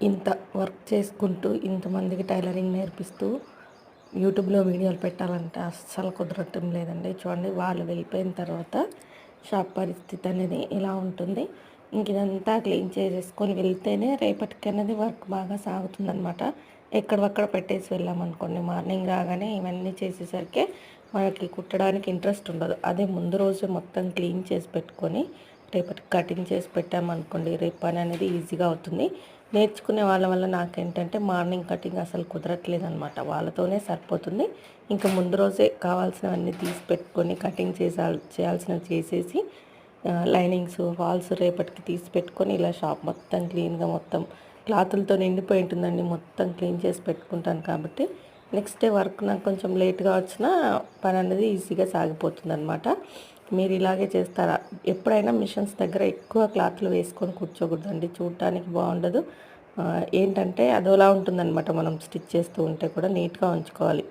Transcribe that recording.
ఇంత వర్క్ చేసుకుంటూ ఇంతమందికి టైలరింగ్ నేర్పిస్తూ యూట్యూబ్లో వీడియోలు పెట్టాలంటే. అస్సలు కుదరటం లేదండి. చూడండి వాళ్ళు వెళ్ళిపోయిన తర్వాత షాప్ పరిస్థితి అనేది ఇలా ఉంటుంది. ఇంక ఇదంతా క్లీన్ చేసేసుకొని వెళ్తేనే రేపటికనేది వర్క్ బాగా సాగుతుందనమాట ఎక్కడక్కడ పెట్టేసి వెళ్ళామనుకోండి మార్నింగ్ రాగానే ఇవన్నీ చేసేసరికి మనకి కుట్టడానికి ఇంట్రెస్ట్ ఉండదు. అదే ముందు రోజు మొత్తం క్లీన్ చేసి పెట్టుకొని రేపటి కటింగ్ చేసి పెట్టామనుకోండి రేపు పని అనేది ఈజీగా అవుతుంది. నేర్చుకునే వాళ్ళ వల్ల నాకేంటంటే మార్నింగ్ కటింగ్ అసలు కుదరట్లేదు అనమాట వాళ్ళతోనే సరిపోతుంది. ఇంకా ముందు రోజే కావాల్సినవన్నీ తీసి పెట్టుకొని కటింగ్ చేసా చేయాల్సినవి చేసేసి లైనింగ్స్ వాల్స్ రేపటికి తీసి పెట్టుకొని ఇలా షాప్ మొత్తం క్లీన్గా మొత్తం క్లాతులతో నిండిపోయి ఉంటుందండి. మొత్తం క్లీన్ చేసి పెట్టుకుంటాను కాబట్టి నెక్స్ట్ డే వర్క్ నాకు కొంచెం లేట్గా వచ్చినా పని అనేది ఈజీగా సాగిపోతుంది అనమాట మీరు ఇలాగే చేస్తారా? ఎప్పుడైనా మిషన్స్ దగ్గర ఎక్కువ క్లాత్లు వేసుకొని కూర్చోకూడదండి. చూడటానికి బాగుండదు. ఏంటంటే అదోలా ఉంటుందన్నమాట. మనం స్టిచ్ చేస్తూ ఉంటే కూడా నీట్గా ఉంచుకోవాలి.